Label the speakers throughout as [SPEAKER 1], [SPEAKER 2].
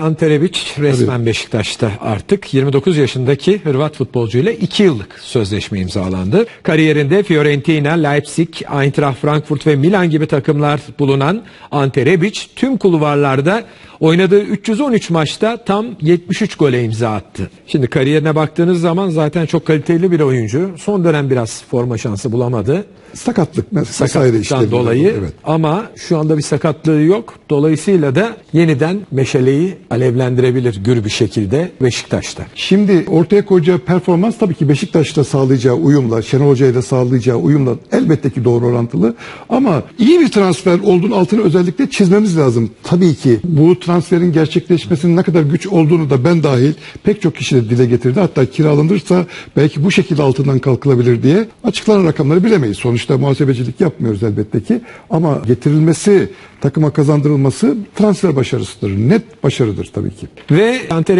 [SPEAKER 1] Ante Rebic resmen Beşiktaş'ta artık 29 yaşındaki Hırvat futbolcuyla 2 yıllık sözleşme imzalandı. Kariyerinde Fiorentina, Leipzig, Eintracht Frankfurt ve Milan gibi takımlar bulunan Ante Rebic tüm kulvarlarda oynadığı 313 maçta tam 73 gole imza attı. Şimdi kariyerine baktığınız zaman zaten çok kaliteli bir oyuncu. Son dönem biraz forma şansı bulamadı.
[SPEAKER 2] Sakatlık vesaire işte.
[SPEAKER 1] dolayı
[SPEAKER 2] Evet.
[SPEAKER 1] ama şu anda bir sakatlığı yok. Dolayısıyla da yeniden meşaleyi alevlendirebilir gür bir şekilde Beşiktaş'ta.
[SPEAKER 2] Şimdi ortaya koyacağı performans tabii ki Beşiktaş'ta sağlayacağı uyumla, Şenol Hoca'yla da sağlayacağı uyumla elbette ki doğru orantılı. Ama iyi bir transfer olduğunu altını özellikle çizmemiz lazım. Tabii ki bu transferin gerçekleşmesinin ne kadar güç olduğunu da ben dahil pek çok kişi de dile getirdi. Hatta kiralanırsa belki bu şekilde altından kalkılabilir diye açıklanan rakamları bilemeyiz. Sonuçta muhasebecilik yapmıyoruz elbette ki. Ama getirilmesi, takıma kazandırılması transfer başarısıdır. Net başarıdır tabii ki.
[SPEAKER 1] Ve Ante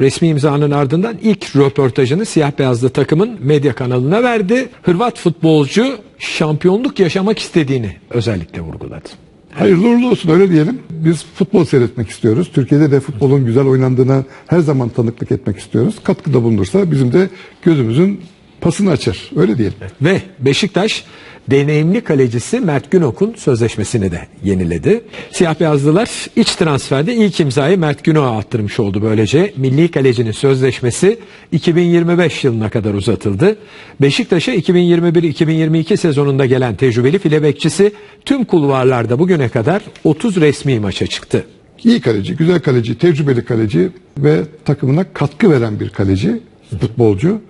[SPEAKER 1] resmi imzanın ardından ilk röportajını siyah beyazlı takımın medya kanalına verdi. Hırvat futbolcu şampiyonluk yaşamak istediğini özellikle vurguladı.
[SPEAKER 2] Hayırlı uğurlu olsun öyle diyelim. Biz futbol seyretmek istiyoruz. Türkiye'de de futbolun güzel oynandığına her zaman tanıklık etmek istiyoruz. Katkıda bulunursa bizim de gözümüzün pasını açar. Öyle diyelim.
[SPEAKER 1] Ve Beşiktaş deneyimli kalecisi Mert Günok'un sözleşmesini de yeniledi. Siyah beyazlılar iç transferde ilk imzayı Mert Günok'a attırmış oldu böylece. Milli kalecinin sözleşmesi 2025 yılına kadar uzatıldı. Beşiktaş'a 2021-2022 sezonunda gelen tecrübeli file bekçisi tüm kulvarlarda bugüne kadar 30 resmi maça çıktı.
[SPEAKER 2] İyi kaleci, güzel kaleci, tecrübeli kaleci ve takımına katkı veren bir kaleci, futbolcu.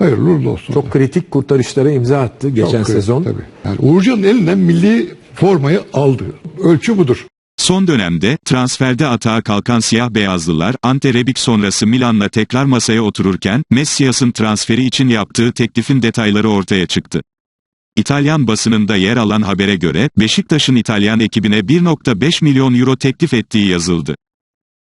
[SPEAKER 2] Hayırlı uğurlu olsun.
[SPEAKER 1] Çok kritik kurtarışlara imza attı
[SPEAKER 2] Çok
[SPEAKER 1] geçen
[SPEAKER 2] kritik,
[SPEAKER 1] sezon.
[SPEAKER 2] Tabii. Yani Uğurcan'ın elinden milli formayı aldı. Ölçü budur.
[SPEAKER 3] Son dönemde transferde atağa kalkan siyah beyazlılar Ante Rebic sonrası Milan'la tekrar masaya otururken Messias'ın transferi için yaptığı teklifin detayları ortaya çıktı. İtalyan basınında yer alan habere göre Beşiktaş'ın İtalyan ekibine 1.5 milyon euro teklif ettiği yazıldı.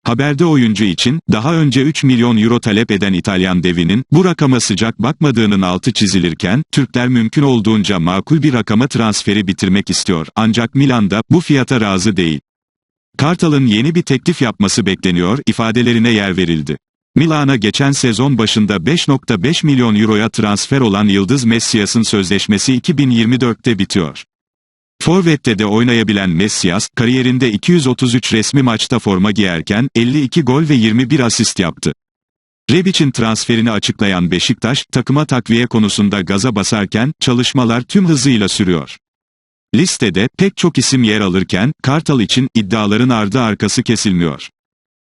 [SPEAKER 3] Haberde oyuncu için daha önce 3 milyon euro talep eden İtalyan devinin bu rakama sıcak bakmadığının altı çizilirken Türkler mümkün olduğunca makul bir rakama transferi bitirmek istiyor ancak Milan'da bu fiyata razı değil. Kartal'ın yeni bir teklif yapması bekleniyor ifadelerine yer verildi. Milan'a geçen sezon başında 5.5 milyon euroya transfer olan Yıldız Messias'ın sözleşmesi 2024'te bitiyor. Forvet'te de oynayabilen Messias, kariyerinde 233 resmi maçta forma giyerken 52 gol ve 21 asist yaptı. Rebic'in transferini açıklayan Beşiktaş, takıma takviye konusunda gaza basarken çalışmalar tüm hızıyla sürüyor. Listede pek çok isim yer alırken Kartal için iddiaların ardı arkası kesilmiyor.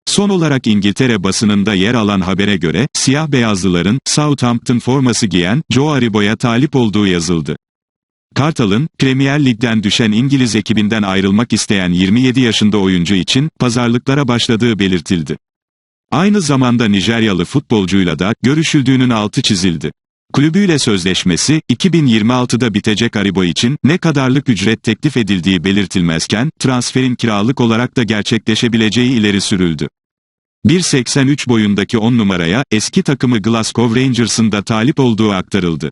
[SPEAKER 3] Son olarak İngiltere basınında yer alan habere göre siyah beyazlıların Southampton forması giyen Joe Aribo'ya talip olduğu yazıldı. Kartal'ın Premier Lig'den düşen İngiliz ekibinden ayrılmak isteyen 27 yaşında oyuncu için pazarlıklara başladığı belirtildi. Aynı zamanda Nijeryalı futbolcuyla da görüşüldüğünün altı çizildi. Kulübüyle sözleşmesi 2026'da bitecek Aribo için ne kadarlık ücret teklif edildiği belirtilmezken transferin kiralık olarak da gerçekleşebileceği ileri sürüldü. 1.83 boyundaki 10 numaraya eski takımı Glasgow Rangers'ın da talip olduğu aktarıldı.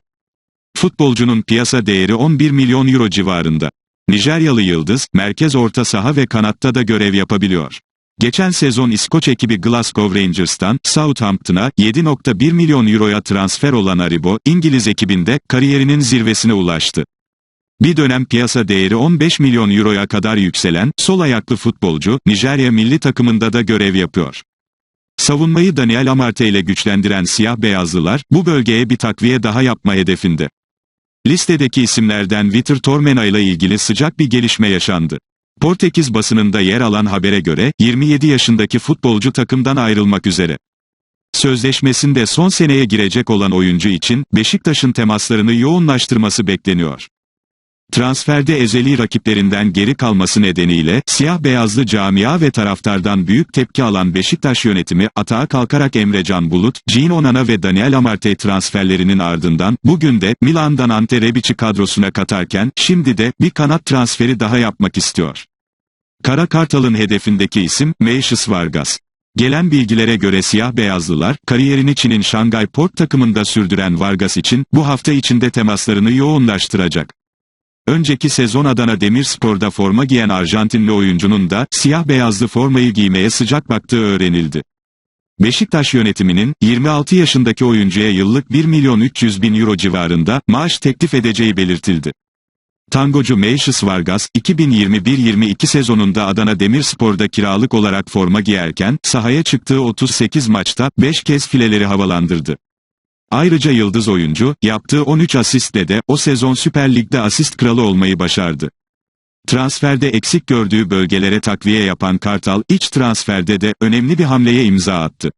[SPEAKER 3] Futbolcunun piyasa değeri 11 milyon euro civarında. Nijeryalı Yıldız, merkez orta saha ve kanatta da görev yapabiliyor. Geçen sezon İskoç ekibi Glasgow Rangers'tan Southampton'a 7.1 milyon euroya transfer olan Aribo, İngiliz ekibinde kariyerinin zirvesine ulaştı. Bir dönem piyasa değeri 15 milyon euroya kadar yükselen sol ayaklı futbolcu Nijerya milli takımında da görev yapıyor. Savunmayı Daniel Amarte ile güçlendiren siyah beyazlılar bu bölgeye bir takviye daha yapma hedefinde. Listedeki isimlerden Vitor Tormena ile ilgili sıcak bir gelişme yaşandı. Portekiz basınında yer alan habere göre 27 yaşındaki futbolcu takımdan ayrılmak üzere. Sözleşmesinde son seneye girecek olan oyuncu için Beşiktaş'ın temaslarını yoğunlaştırması bekleniyor. Transferde ezeli rakiplerinden geri kalması nedeniyle siyah beyazlı camia ve taraftardan büyük tepki alan Beşiktaş yönetimi atağa kalkarak Emrecan Bulut, Jean Onana ve Daniel Amarte transferlerinin ardından bugün de Milan'dan Ante Rebic'i kadrosuna katarken şimdi de bir kanat transferi daha yapmak istiyor. Kara Kartal'ın hedefindeki isim Meişis Vargas. Gelen bilgilere göre siyah beyazlılar, kariyerini Çin'in Şangay Port takımında sürdüren Vargas için bu hafta içinde temaslarını yoğunlaştıracak. Önceki sezon Adana Demirspor'da forma giyen Arjantinli oyuncunun da siyah beyazlı formayı giymeye sıcak baktığı öğrenildi. Beşiktaş yönetiminin 26 yaşındaki oyuncuya yıllık 1 milyon 300 bin euro civarında maaş teklif edeceği belirtildi. Tangocu Meişis Vargas, 2021-22 sezonunda Adana Demirspor'da kiralık olarak forma giyerken, sahaya çıktığı 38 maçta 5 kez fileleri havalandırdı. Ayrıca yıldız oyuncu, yaptığı 13 asistle de o sezon Süper Lig'de asist kralı olmayı başardı. Transferde eksik gördüğü bölgelere takviye yapan Kartal, iç transferde de önemli bir hamleye imza attı.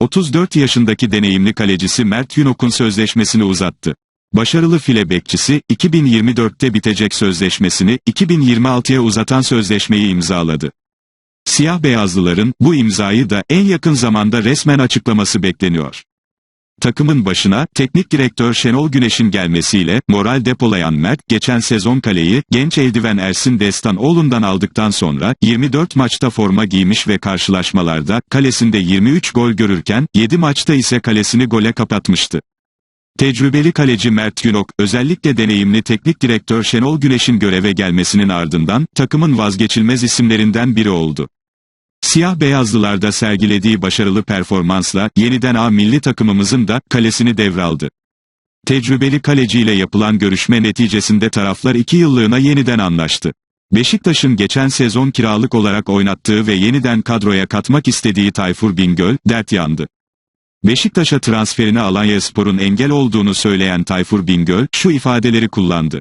[SPEAKER 3] 34 yaşındaki deneyimli kalecisi Mert Günok'un sözleşmesini uzattı. Başarılı file bekçisi, 2024'te bitecek sözleşmesini, 2026'ya uzatan sözleşmeyi imzaladı. Siyah beyazlıların, bu imzayı da en yakın zamanda resmen açıklaması bekleniyor. Takımın başına, teknik direktör Şenol Güneş'in gelmesiyle, moral depolayan Mert, geçen sezon kaleyi, genç eldiven Ersin Destanoğlu'ndan aldıktan sonra, 24 maçta forma giymiş ve karşılaşmalarda, kalesinde 23 gol görürken, 7 maçta ise kalesini gole kapatmıştı. Tecrübeli kaleci Mert Günok, özellikle deneyimli teknik direktör Şenol Güneş'in göreve gelmesinin ardından, takımın vazgeçilmez isimlerinden biri oldu. Siyah beyazlılarda sergilediği başarılı performansla, yeniden A milli takımımızın da, kalesini devraldı. Tecrübeli kaleciyle yapılan görüşme neticesinde taraflar iki yıllığına yeniden anlaştı. Beşiktaş'ın geçen sezon kiralık olarak oynattığı ve yeniden kadroya katmak istediği Tayfur Bingöl, dert yandı. Beşiktaş'a transferine Alanyaspor'un engel olduğunu söyleyen Tayfur Bingöl, şu ifadeleri kullandı.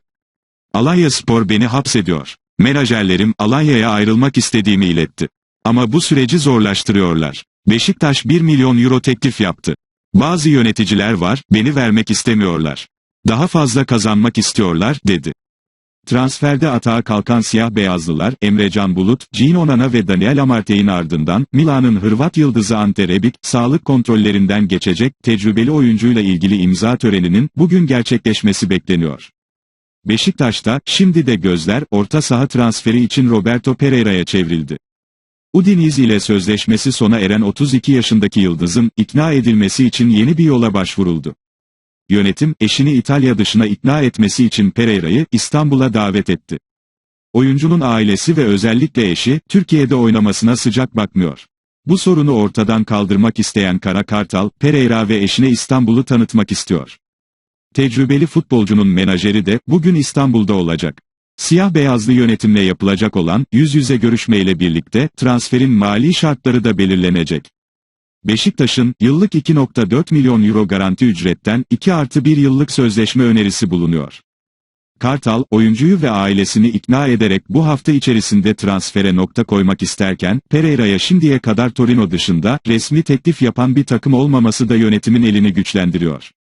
[SPEAKER 3] Alanyaspor beni hapsediyor. Menajerlerim, Alanya'ya ayrılmak istediğimi iletti. Ama bu süreci zorlaştırıyorlar. Beşiktaş 1 milyon euro teklif yaptı. Bazı yöneticiler var, beni vermek istemiyorlar. Daha fazla kazanmak istiyorlar, dedi. Transferde atağa kalkan siyah beyazlılar, Emrecan Bulut, Gino Onana ve Daniel Amartey'in ardından, Milan'ın Hırvat yıldızı Ante Rebic, sağlık kontrollerinden geçecek, tecrübeli oyuncuyla ilgili imza töreninin, bugün gerçekleşmesi bekleniyor. Beşiktaş'ta, şimdi de gözler, orta saha transferi için Roberto Pereira'ya çevrildi. Udinese ile sözleşmesi sona eren 32 yaşındaki Yıldız'ın, ikna edilmesi için yeni bir yola başvuruldu. Yönetim, eşini İtalya dışına ikna etmesi için Pereira'yı, İstanbul'a davet etti. Oyuncunun ailesi ve özellikle eşi, Türkiye'de oynamasına sıcak bakmıyor. Bu sorunu ortadan kaldırmak isteyen Kara Kartal, Pereira ve eşine İstanbul'u tanıtmak istiyor. Tecrübeli futbolcunun menajeri de, bugün İstanbul'da olacak. Siyah beyazlı yönetimle yapılacak olan, yüz yüze görüşmeyle birlikte, transferin mali şartları da belirlenecek. Beşiktaş'ın, yıllık 2.4 milyon euro garanti ücretten, 2 artı 1 yıllık sözleşme önerisi bulunuyor. Kartal, oyuncuyu ve ailesini ikna ederek bu hafta içerisinde transfere nokta koymak isterken, Pereira'ya şimdiye kadar Torino dışında, resmi teklif yapan bir takım olmaması da yönetimin elini güçlendiriyor.